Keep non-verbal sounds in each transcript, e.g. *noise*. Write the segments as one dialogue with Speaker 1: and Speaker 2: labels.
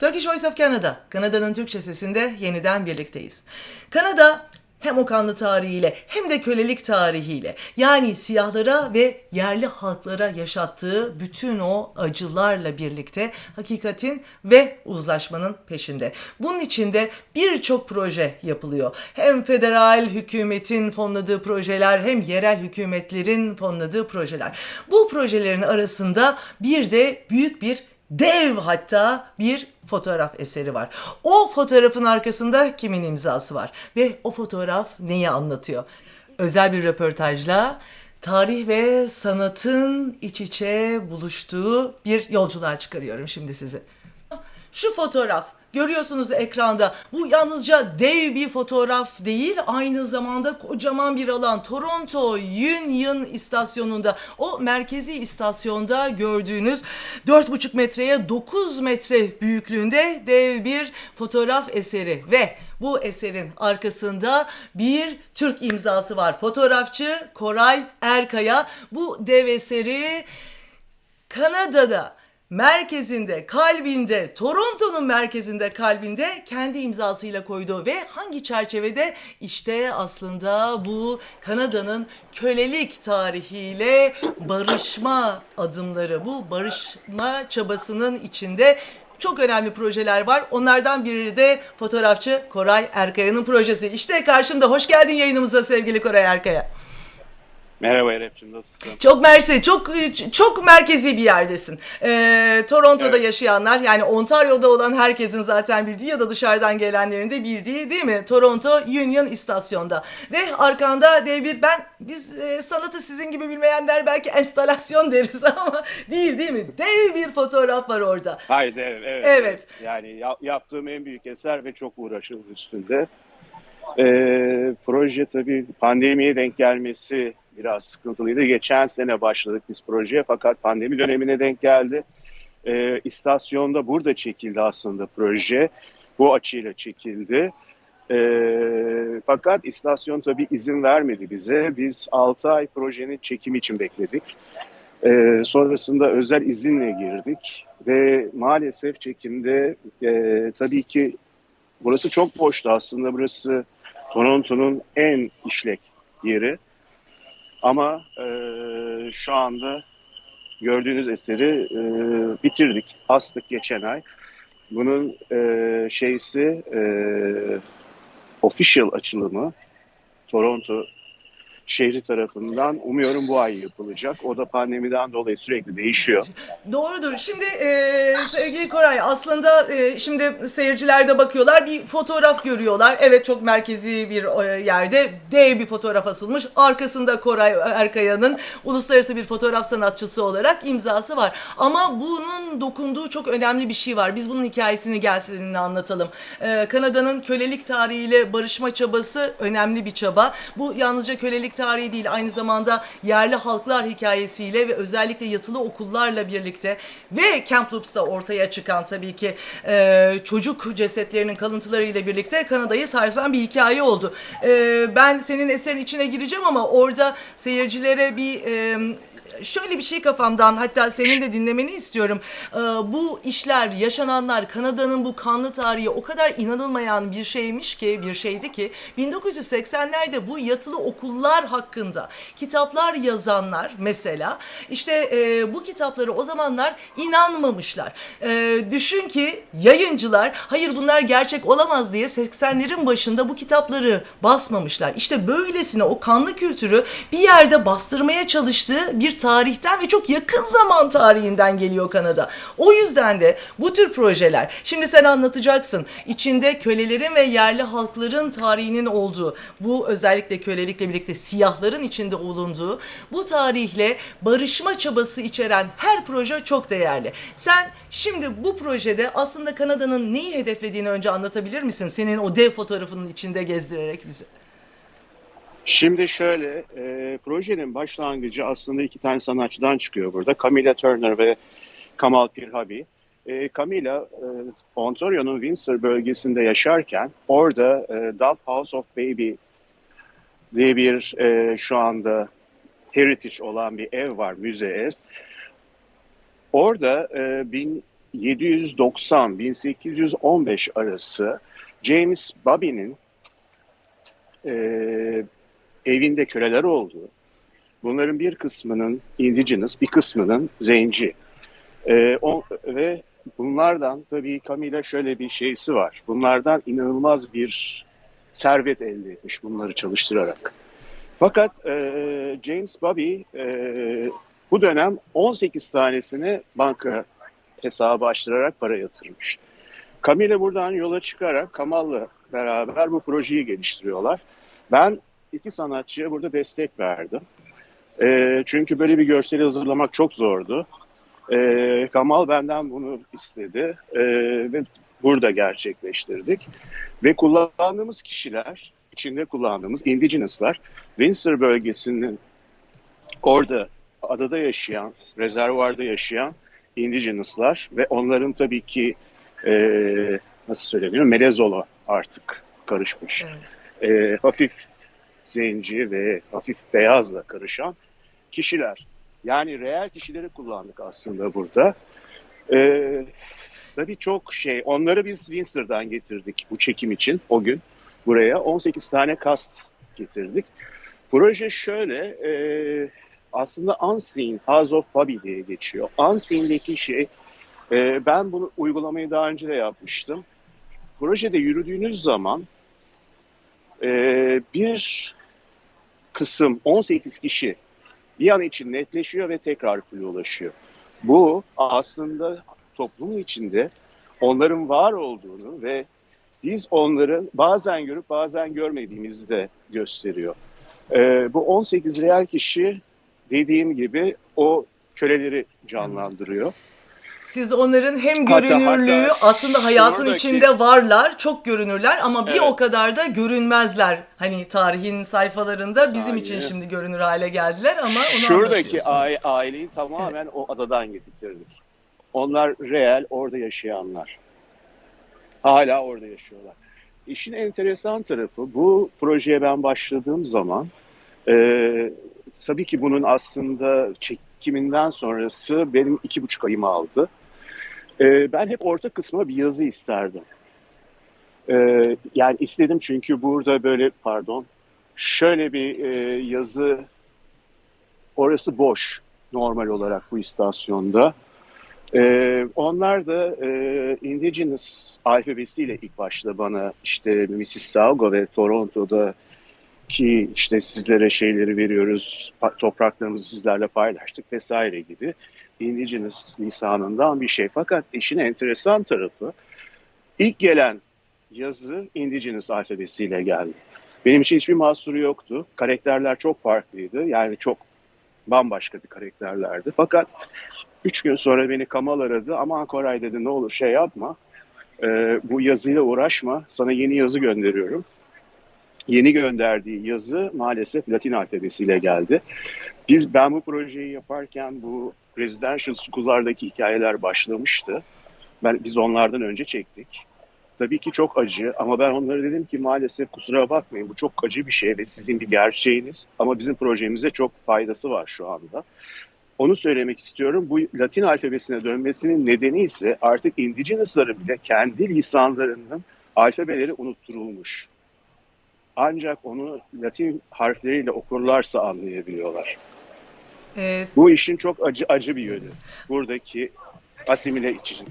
Speaker 1: Turkish Voice of Canada, Kanada'nın Türkçe sesinde yeniden birlikteyiz. Kanada hem o kanlı tarihiyle hem de kölelik tarihiyle yani siyahlara ve yerli halklara yaşattığı bütün o acılarla birlikte hakikatin ve uzlaşmanın peşinde. Bunun içinde birçok proje yapılıyor. Hem federal hükümetin fonladığı projeler hem yerel hükümetlerin fonladığı projeler. Bu projelerin arasında bir de büyük bir dev hatta bir fotoğraf eseri var. O fotoğrafın arkasında kimin imzası var ve o fotoğraf neyi anlatıyor? Özel bir röportajla tarih ve sanatın iç içe buluştuğu bir yolculuğa çıkarıyorum şimdi sizi. Şu fotoğraf görüyorsunuz ekranda. Bu yalnızca dev bir fotoğraf değil, aynı zamanda kocaman bir alan. Toronto Union istasyonunda, o merkezi istasyonda gördüğünüz 4,5 metreye 9 metre büyüklüğünde dev bir fotoğraf eseri ve bu eserin arkasında bir Türk imzası var. Fotoğrafçı Koray Erkaya bu dev eseri Kanada'da merkezinde, kalbinde, Toronto'nun merkezinde, kalbinde kendi imzasıyla koydu ve hangi çerçevede işte aslında bu Kanada'nın kölelik tarihiyle barışma adımları, bu barışma çabasının içinde çok önemli projeler var. Onlardan biri de fotoğrafçı Koray Erkaya'nın projesi. İşte karşımda. Hoş geldin yayınımıza sevgili Koray Erkaya.
Speaker 2: Merhaba Erep'ciğim nasılsın?
Speaker 1: Çok mersi, çok çok merkezi bir yerdesin. Ee, Toronto'da
Speaker 2: Evet.
Speaker 1: yaşayanlar yani Ontario'da olan herkesin zaten bildiği ya da dışarıdan gelenlerin de bildiği değil mi? Toronto Union istasyonda. Ve arkanda dev bir ben biz e, sanatı sizin gibi bilmeyenler belki enstalasyon deriz *laughs* ama değil değil mi? Dev bir fotoğraf var orada.
Speaker 2: Haydi evet. Evet.
Speaker 1: Evet.
Speaker 2: Yani ya- yaptığım en büyük eser ve çok uğraşıldı üstünde. Ee, proje tabii pandemiye denk gelmesi biraz sıkıntılıydı. Geçen sene başladık biz projeye fakat pandemi dönemine denk geldi. Ee, istasyonda burada çekildi aslında proje. Bu açıyla çekildi. Ee, fakat istasyon tabii izin vermedi bize. Biz 6 ay projenin çekimi için bekledik. Ee, sonrasında özel izinle girdik ve maalesef çekimde e, tabii ki burası çok boştu aslında burası Toronto'nun en işlek yeri ama e, şu anda gördüğünüz eseri e, bitirdik astık geçen ay. Bunun e, şeysi e, official açılımı Toronto şehri tarafından umuyorum bu ay yapılacak. O da pandemiden dolayı sürekli değişiyor.
Speaker 1: Doğrudur. Şimdi e, sevgili Koray aslında e, şimdi seyirciler de bakıyorlar bir fotoğraf görüyorlar. Evet çok merkezi bir e, yerde dev bir fotoğraf asılmış. Arkasında Koray Erkaya'nın uluslararası bir fotoğraf sanatçısı olarak imzası var. Ama bunun dokunduğu çok önemli bir şey var. Biz bunun hikayesini gel seninle anlatalım. E, Kanada'nın kölelik tarihiyle barışma çabası önemli bir çaba. Bu yalnızca kölelik tarihi değil aynı zamanda yerli halklar hikayesiyle ve özellikle yatılı okullarla birlikte ve Kamloops'ta ortaya çıkan tabii ki e, çocuk cesetlerinin kalıntılarıyla birlikte Kanada'yı sarsan bir hikaye oldu. E, ben senin eserin içine gireceğim ama orada seyircilere bir e, şöyle bir şey kafamdan hatta senin de dinlemeni istiyorum. Ee, bu işler, yaşananlar, Kanada'nın bu kanlı tarihi o kadar inanılmayan bir şeymiş ki, bir şeydi ki 1980'lerde bu yatılı okullar hakkında kitaplar yazanlar mesela işte e, bu kitapları o zamanlar inanmamışlar. E, düşün ki yayıncılar hayır bunlar gerçek olamaz diye 80'lerin başında bu kitapları basmamışlar. İşte böylesine o kanlı kültürü bir yerde bastırmaya çalıştığı bir tarihten ve çok yakın zaman tarihinden geliyor Kanada. O yüzden de bu tür projeler şimdi sen anlatacaksın. İçinde kölelerin ve yerli halkların tarihinin olduğu, bu özellikle kölelikle birlikte siyahların içinde olunduğu bu tarihle barışma çabası içeren her proje çok değerli. Sen şimdi bu projede aslında Kanada'nın neyi hedeflediğini önce anlatabilir misin? Senin o dev fotoğrafının içinde gezdirerek bizi.
Speaker 2: Şimdi şöyle, e, projenin başlangıcı aslında iki tane sanatçıdan çıkıyor burada. Camilla Turner ve Kamal Pirhabi. E, Camilla, e, Ontario'nun Windsor bölgesinde yaşarken orada e, Dove House of Baby diye bir e, şu anda heritage olan bir ev var, müze ev. Orada e, bin, 1790-1815 arası James Bobby'nin e, evinde köleler olduğu, bunların bir kısmının indigenous, bir kısmının zenci. E, o, ve bunlardan tabii Camilla şöyle bir şeysi var. Bunlardan inanılmaz bir servet elde etmiş bunları çalıştırarak. Fakat e, James Bobby e, bu dönem 18 tanesini banka hesabı açtırarak para yatırmış. Camille buradan yola çıkarak Kamal'la beraber bu projeyi geliştiriyorlar. Ben iki sanatçıya burada destek verdim. E, çünkü böyle bir görseli hazırlamak çok zordu. E, Kamal benden bunu istedi e, ve burada gerçekleştirdik. Ve kullandığımız kişiler, içinde kullandığımız indigenouslar, Windsor bölgesinin orada adada yaşayan, rezervuarda yaşayan indigenouslar ve onların tabii ki e, nasıl söyleniyor melezolo artık karışmış. E, hafif zenci ve hafif beyazla karışan kişiler. Yani reel kişileri kullandık aslında burada. E, tabii çok şey, onları biz Windsor'dan getirdik bu çekim için o gün buraya. 18 tane kast getirdik. Proje şöyle, e, aslında Unseen, House of Bobby diye geçiyor. Unseen'deki şey, e, ben bunu uygulamayı daha önce de yapmıştım. Projede yürüdüğünüz zaman e, bir kısım 18 kişi bir an için netleşiyor ve tekrar full ulaşıyor. Bu aslında toplumun içinde onların var olduğunu ve biz onları bazen görüp bazen görmediğimizi de gösteriyor. Ee, bu 18 real kişi dediğim gibi o köleleri canlandırıyor.
Speaker 1: Siz onların hem
Speaker 2: Hatta-
Speaker 1: görünürlüğü
Speaker 2: hatta
Speaker 1: aslında hayatın
Speaker 2: şuradaki-
Speaker 1: içinde varlar, çok görünürler ama bir
Speaker 2: Evet.
Speaker 1: o kadar da görünmezler. Hani tarihin sayfalarında bizim için
Speaker 2: Saniye.
Speaker 1: şimdi görünür hale geldiler ama onu
Speaker 2: Şuradaki aileyi tamamen o adadan getirdik. Onlar real orada yaşayanlar. Hala orada yaşıyorlar. İşin enteresan tarafı bu projeye ben başladığım zaman e, tabii ki bunun aslında çekiminden sonrası benim iki buçuk ayımı aldı. E, ben hep orta kısmına bir yazı isterdim. E, yani istedim çünkü burada böyle pardon şöyle bir e, yazı orası boş normal olarak bu istasyonda. Ee, onlar da e, Indigenous alfabesiyle ilk başta bana işte Mississauga ve Toronto'da ki işte sizlere şeyleri veriyoruz, topraklarımızı sizlerle paylaştık vesaire gibi Indigenous lisanından bir şey. Fakat işin enteresan tarafı ilk gelen yazı Indigenous alfabesiyle geldi. Benim için hiçbir mahsuru yoktu. Karakterler çok farklıydı. Yani çok bambaşka bir karakterlerdi. Fakat üç gün sonra beni Kamal aradı. Aman Koray dedi ne olur şey yapma. Ee, bu yazıyla uğraşma. Sana yeni yazı gönderiyorum. Yeni gönderdiği yazı maalesef Latin alfabesiyle geldi. Biz ben bu projeyi yaparken bu residential school'lardaki hikayeler başlamıştı. Ben biz onlardan önce çektik. Tabii ki çok acı ama ben onlara dedim ki maalesef kusura bakmayın bu çok acı bir şey ve sizin bir gerçeğiniz ama bizim projemize çok faydası var şu anda. Onu söylemek istiyorum. Bu Latin alfabesine dönmesinin nedeni ise artık Indigenous'ların bile kendi lisanlarının alfabeleri unutturulmuş. Ancak onu Latin harfleriyle okurlarsa anlayabiliyorlar.
Speaker 1: Evet,
Speaker 2: Bu işin çok acı acı bir yönü. Buradaki asimile için.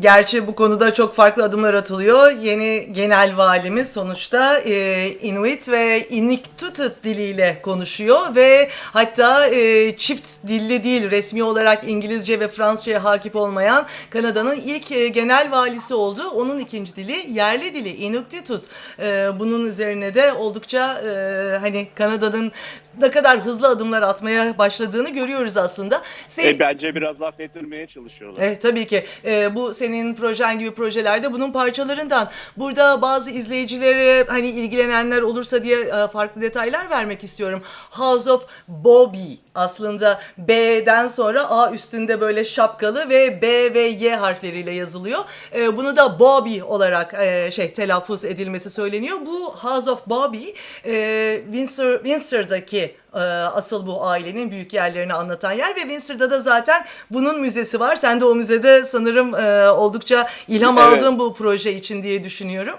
Speaker 1: Gerçi bu konuda çok farklı adımlar atılıyor. Yeni genel valimiz sonuçta e, Inuit ve Inuktitut diliyle konuşuyor ve hatta e, çift dilli değil resmi olarak İngilizce ve Fransızca'ya hakim olmayan Kanada'nın ilk e, genel valisi oldu. Onun ikinci dili yerli dili Inuktitut. E, bunun üzerine de oldukça e, hani Kanada'nın ne kadar hızlı adımlar atmaya başladığını görüyoruz aslında. Se-
Speaker 2: E, bence biraz affettirmeye çalışıyorlar.
Speaker 1: Evet tabii ki. Ee, bu senin projen gibi projelerde bunun parçalarından. Burada bazı izleyicilere hani ilgilenenler olursa diye e, farklı detaylar vermek istiyorum. House of Bobby Aslında B'den sonra A üstünde böyle şapkalı ve B ve Y harfleriyle yazılıyor. E, bunu da Bobby olarak e, şey telaffuz edilmesi söyleniyor. Bu House of Bobby e, Windsor Windsor'daki e, asıl bu ailenin büyük yerlerini anlatan yer ve Windsor'da da zaten bunun müzesi var. Sen de o müzede sanırım e, oldukça ilham
Speaker 2: Evet.
Speaker 1: aldın bu proje için diye düşünüyorum.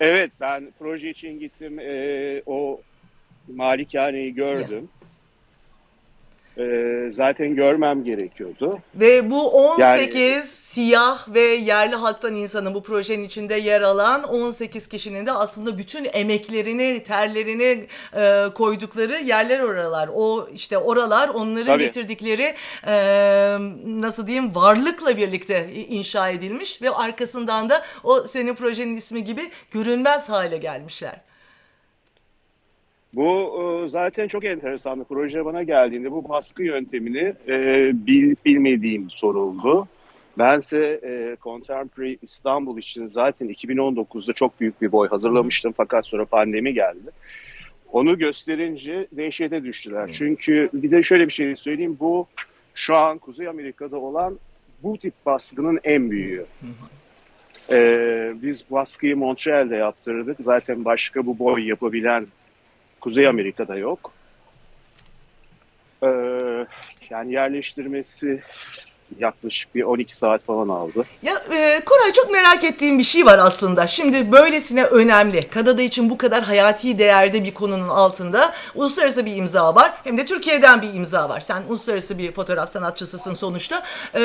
Speaker 2: Evet ben proje için gittim Ee, o malikaneyi gördüm. Ee, zaten görmem gerekiyordu.
Speaker 1: Ve bu 18
Speaker 2: Yani-
Speaker 1: siyah ve yerli halktan insanın bu projenin içinde yer alan 18 kişinin de aslında bütün emeklerini, terlerini e, koydukları yerler oralar. O işte oralar onların
Speaker 2: Tabii.
Speaker 1: getirdikleri e, nasıl diyeyim varlıkla birlikte inşa edilmiş ve arkasından da o senin projenin ismi gibi görünmez hale gelmişler.
Speaker 2: Bu e, zaten çok enteresan bir proje bana geldiğinde bu baskı yöntemini e, bil, bilmediğim soruldu. Bense e, Contemporary İstanbul için zaten 2019'da çok büyük bir boy hazırlamıştım fakat sonra pandemi geldi. Onu gösterince dehşete düştüler. Çünkü bir de şöyle bir şey söyleyeyim. Bu şu an Kuzey Amerika'da olan bu tip baskının en büyüğü. Ee, biz baskıyı Montreal'de yaptırdık. Zaten başka bu boy yapabilen Kuzey Amerika'da yok. Ee, yani yerleştirmesi yaklaşık bir 12 saat falan aldı.
Speaker 1: Ya e, Koray çok merak ettiğim bir şey var aslında. Şimdi böylesine önemli, Kanada için bu kadar hayati değerde bir konunun altında uluslararası bir imza var. Hem de Türkiye'den bir imza var. Sen uluslararası bir fotoğraf sanatçısısın sonuçta. E,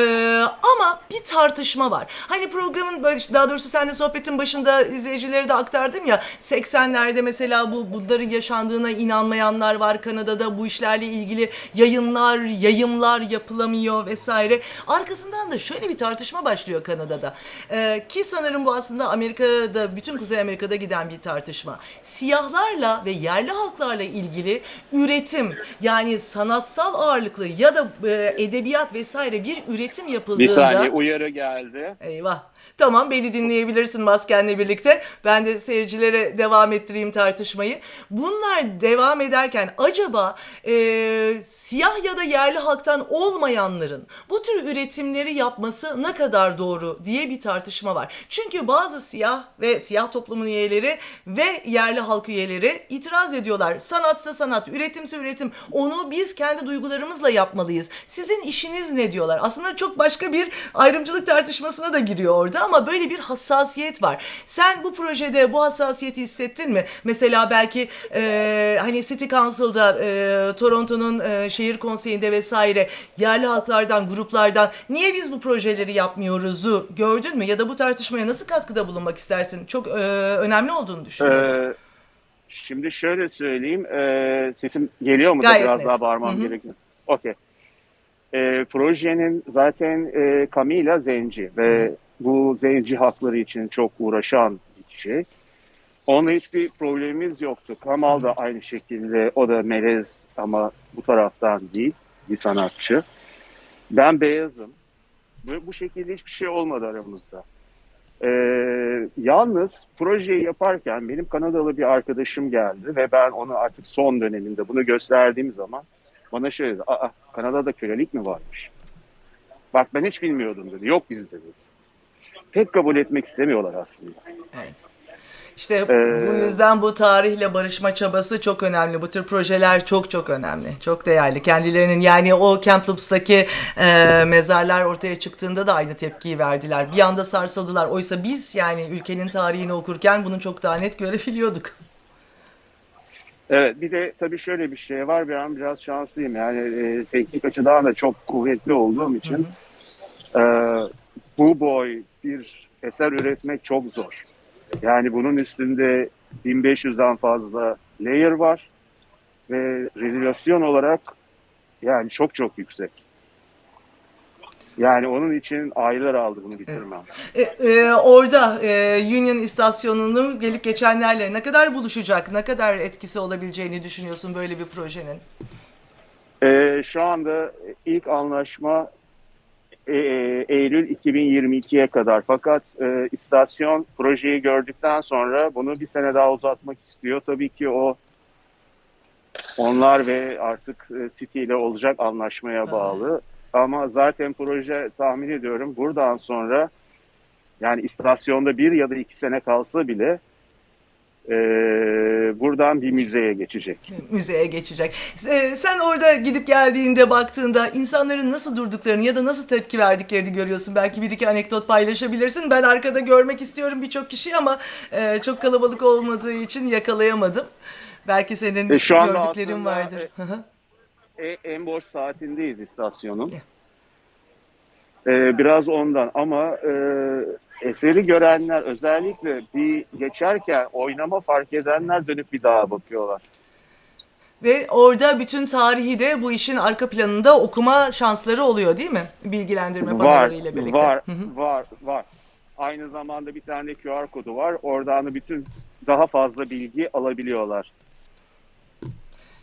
Speaker 1: ama bir tartışma var. Hani programın böyle daha doğrusu seninle sohbetin başında izleyicileri de aktardım ya. 80'lerde mesela bu bunların yaşandığına inanmayanlar var. Kanada'da bu işlerle ilgili yayınlar, yayımlar yapılamıyor vesaire. Arkasından da şöyle bir tartışma başlıyor Kanada'da. Ee, ki sanırım bu aslında Amerika'da, bütün Kuzey Amerika'da giden bir tartışma. Siyahlarla ve yerli halklarla ilgili üretim yani sanatsal ağırlıklı ya da e, edebiyat vesaire bir üretim yapıldığında...
Speaker 2: Bir saniye uyarı geldi.
Speaker 1: Eyvah. Tamam beni dinleyebilirsin maskenle birlikte. Ben de seyircilere devam ettireyim tartışmayı. Bunlar devam ederken acaba e, siyah ya da yerli halktan olmayanların bu tür üretimleri yapması ne kadar doğru diye bir tartışma var. Çünkü bazı siyah ve siyah toplumun üyeleri ve yerli halk üyeleri itiraz ediyorlar. Sanatsa sanat, üretimse üretim. Onu biz kendi duygularımızla yapmalıyız. Sizin işiniz ne diyorlar? Aslında çok başka bir ayrımcılık tartışmasına da giriyor orada ama böyle bir hassasiyet var. Sen bu projede bu hassasiyeti hissettin mi? Mesela belki e, hani City Council'da e, Toronto'nun e, şehir konseyinde vesaire yerli halklardan, gruplardan niye biz bu projeleri yapmıyoruzu gördün mü? Ya da bu tartışmaya nasıl katkıda bulunmak istersin? Çok e, önemli olduğunu düşünüyorum.
Speaker 2: Ee, şimdi şöyle söyleyeyim. Ee, sesim geliyor mu da biraz
Speaker 1: net.
Speaker 2: daha bağırmam
Speaker 1: Hı hı.
Speaker 2: gerekiyor. Okey. Ee, projenin zaten e, Camila Zenci ve bu zenci hakları için çok uğraşan bir kişi. Onunla hiçbir problemimiz yoktu. Kamal da aynı şekilde, o da melez ama bu taraftan değil, bir sanatçı. Ben beyazım. Ve bu şekilde hiçbir şey olmadı aramızda. Ee, yalnız projeyi yaparken benim Kanadalı bir arkadaşım geldi ve ben onu artık son döneminde bunu gösterdiğim zaman bana şöyle dedi. Aa, Kanada'da kölelik mi varmış? Bak ben hiç bilmiyordum dedi. Yok bizde dedi. Pek kabul etmek istemiyorlar aslında.
Speaker 1: Evet. İşte
Speaker 2: Ee,
Speaker 1: bu yüzden bu tarihle barışma çabası çok önemli. Bu tür projeler çok çok önemli. Çok değerli. Kendilerinin yani o Kamloops'taki e, mezarlar ortaya çıktığında da aynı tepkiyi verdiler. Bir anda sarsıldılar. Oysa biz yani ülkenin tarihini okurken bunu çok daha net görebiliyorduk.
Speaker 2: Evet bir de tabii şöyle bir şey var. Ben biraz şanslıyım. Yani e, teknik açıdan da çok kuvvetli olduğum için e, bu boy bir eser üretmek çok zor. Yani bunun üstünde 1500'den fazla layer var ve rezolusyon olarak yani çok çok yüksek. Yani onun için aylar aldı bunu bitirmem.
Speaker 1: E, e, orada e, Union istasyonunu gelip geçenlerle ne kadar buluşacak, ne kadar etkisi olabileceğini düşünüyorsun böyle bir projenin?
Speaker 2: Ee, şu anda ilk anlaşma e, e, Eylül 2022'ye kadar. Fakat e, istasyon projeyi gördükten sonra bunu bir sene daha uzatmak istiyor. Tabii ki o Onlar ve artık e, City ile olacak anlaşmaya bağlı. Ama zaten proje tahmin ediyorum buradan sonra yani istasyonda bir ya da iki sene kalsa bile e, buradan bir müzeye geçecek.
Speaker 1: müzeye geçecek. Ee, Sen orada gidip geldiğinde baktığında insanların nasıl durduklarını ya da nasıl tepki verdiklerini görüyorsun. Belki bir iki anekdot paylaşabilirsin. Ben arkada görmek istiyorum birçok kişi ama e, çok kalabalık olmadığı için yakalayamadım. Belki senin
Speaker 2: E, şu anda
Speaker 1: gördüklerin
Speaker 2: aslında,
Speaker 1: vardır.
Speaker 2: e. E, en boş saatindeyiz istasyonun. E, biraz ondan ama e, eseri görenler özellikle bir geçerken oynama fark edenler dönüp bir daha bakıyorlar.
Speaker 1: Ve orada bütün tarihi de bu işin arka planında okuma şansları oluyor değil mi? Bilgilendirme panolarıyla birlikte.
Speaker 2: var, var, var. Aynı zamanda bir tane QR kodu var. Oradan da bütün daha fazla bilgi alabiliyorlar.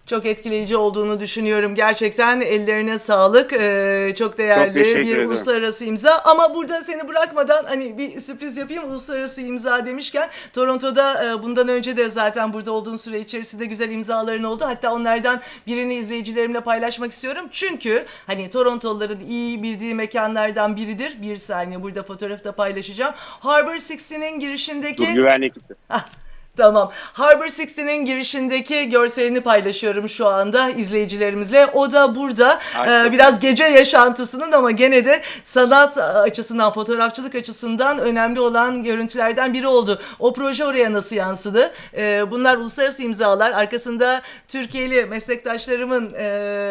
Speaker 1: Çok etkileyici olduğunu düşünüyorum. Gerçekten ellerine sağlık. Ee, çok değerli
Speaker 2: Çok
Speaker 1: bir
Speaker 2: ederim.
Speaker 1: uluslararası imza. Ama burada seni bırakmadan hani bir sürpriz yapayım. Uluslararası imza demişken Toronto'da e, bundan önce de zaten burada olduğun süre içerisinde güzel imzaların oldu. Hatta onlardan birini izleyicilerimle paylaşmak istiyorum. Çünkü hani Torontolıların iyi bildiği mekanlardan biridir. Bir saniye burada fotoğrafı da paylaşacağım. Harbor 60'nin girişindeki...
Speaker 2: Dur güvenlik.
Speaker 1: Ah, Tamam. Harbor 60'nin girişindeki görselini paylaşıyorum şu anda izleyicilerimizle. O da burada e, biraz gece yaşantısının ama gene de sanat açısından, fotoğrafçılık açısından önemli olan görüntülerden biri oldu. O proje oraya nasıl yansıdı? E, bunlar uluslararası imzalar. Arkasında Türkiye'li meslektaşlarımın e,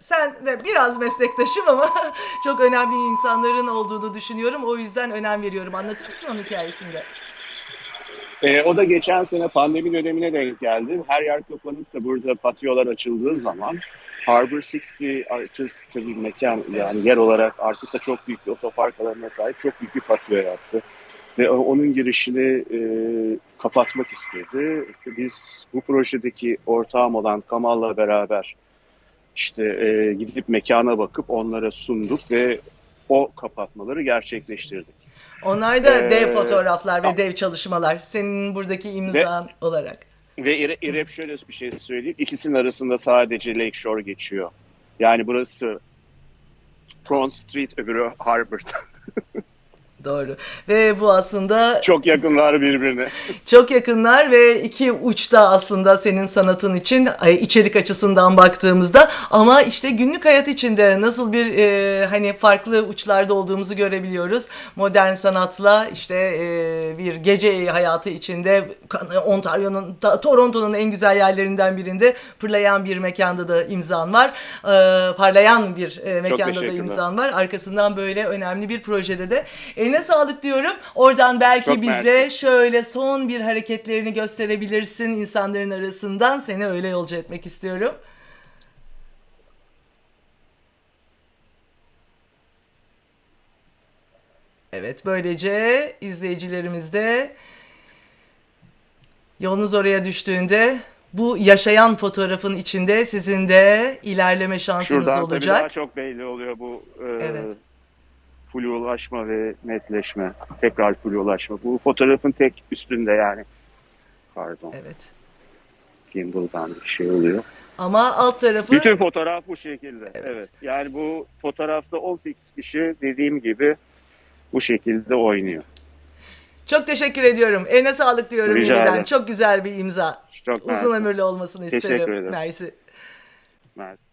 Speaker 1: sen de biraz meslektaşım ama *laughs* çok önemli insanların olduğunu düşünüyorum. O yüzden önem veriyorum. Anlatır mısın onun hikayesinde?
Speaker 2: Ee, o da geçen sene pandemi dönemine denk geldi. Her yer kapanıp da burada patiyolar açıldığı zaman Harbor 60 Artist bir mekan yani yer olarak arkasında çok büyük bir otopark alanına sahip çok büyük bir patiyo yaptı. Ve onun girişini e, kapatmak istedi. Biz bu projedeki ortağım olan Kamal'la beraber işte e, gidip mekana bakıp onlara sunduk ve o kapatmaları gerçekleştirdik.
Speaker 1: Onlar da
Speaker 2: Ee,
Speaker 1: dev fotoğraflar ve dev çalışmalar. Senin buradaki imzan olarak.
Speaker 2: Ve İre- İrep şöyle bir şey söyleyeyim. İkisinin arasında sadece Lakeshore geçiyor. Yani burası Front Street öbürü Harbor. *laughs*
Speaker 1: Doğru. Ve bu aslında
Speaker 2: Çok yakınlar birbirine. *laughs*
Speaker 1: çok yakınlar ve iki uçta aslında senin sanatın için içerik açısından baktığımızda ama işte günlük hayat içinde nasıl bir e, hani farklı uçlarda olduğumuzu görebiliyoruz. Modern sanatla işte e, bir gece hayatı içinde Ontario'nun Toronto'nun en güzel yerlerinden birinde fırlayan bir mekanda da imzan var. E, parlayan bir e, mekanda da imzan var. Arkasından böyle önemli bir projede de. Eline sağlık diyorum. Oradan belki
Speaker 2: Çok
Speaker 1: bize
Speaker 2: mersi.
Speaker 1: şöyle son bir hareketlerini gösterebilirsin insanların arasından. Seni öyle yolcu etmek istiyorum. Evet böylece izleyicilerimiz de yolunuz oraya düştüğünde bu yaşayan fotoğrafın içinde sizin de ilerleme şansınız
Speaker 2: Şuradan tabii
Speaker 1: olacak.
Speaker 2: daha çok belli oluyor bu e,
Speaker 1: Evet.
Speaker 2: Full ulaşma ve netleşme. Tekrar full ulaşma. Bu fotoğrafın tek üstünde yani. Pardon.
Speaker 1: Evet.
Speaker 2: Gimbal'dan bir şey oluyor.
Speaker 1: Ama alt tarafı
Speaker 2: Bütün fotoğraf bu şekilde.
Speaker 1: Evet.
Speaker 2: evet. Yani bu fotoğrafta 18 kişi dediğim gibi bu şekilde oynuyor.
Speaker 1: Çok teşekkür ediyorum. Eline sağlık diyorum
Speaker 2: Rica
Speaker 1: yeniden.
Speaker 2: ederim.
Speaker 1: Çok güzel bir imza.
Speaker 2: Çok
Speaker 1: Uzun
Speaker 2: mersi.
Speaker 1: ömürlü olmasını
Speaker 2: Teşekkür
Speaker 1: isterim.
Speaker 2: ederim.
Speaker 1: Mersi.
Speaker 2: Mersi.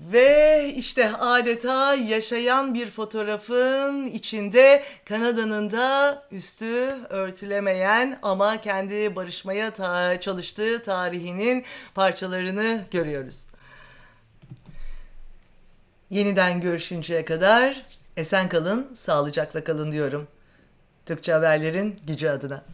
Speaker 1: Ve işte adeta yaşayan bir fotoğrafın içinde Kanada'nın da üstü örtülemeyen ama kendi barışmaya ta- çalıştığı tarihinin parçalarını görüyoruz. Yeniden görüşünceye kadar esen kalın, sağlıcakla kalın diyorum. Türkçe haberlerin gücü adına.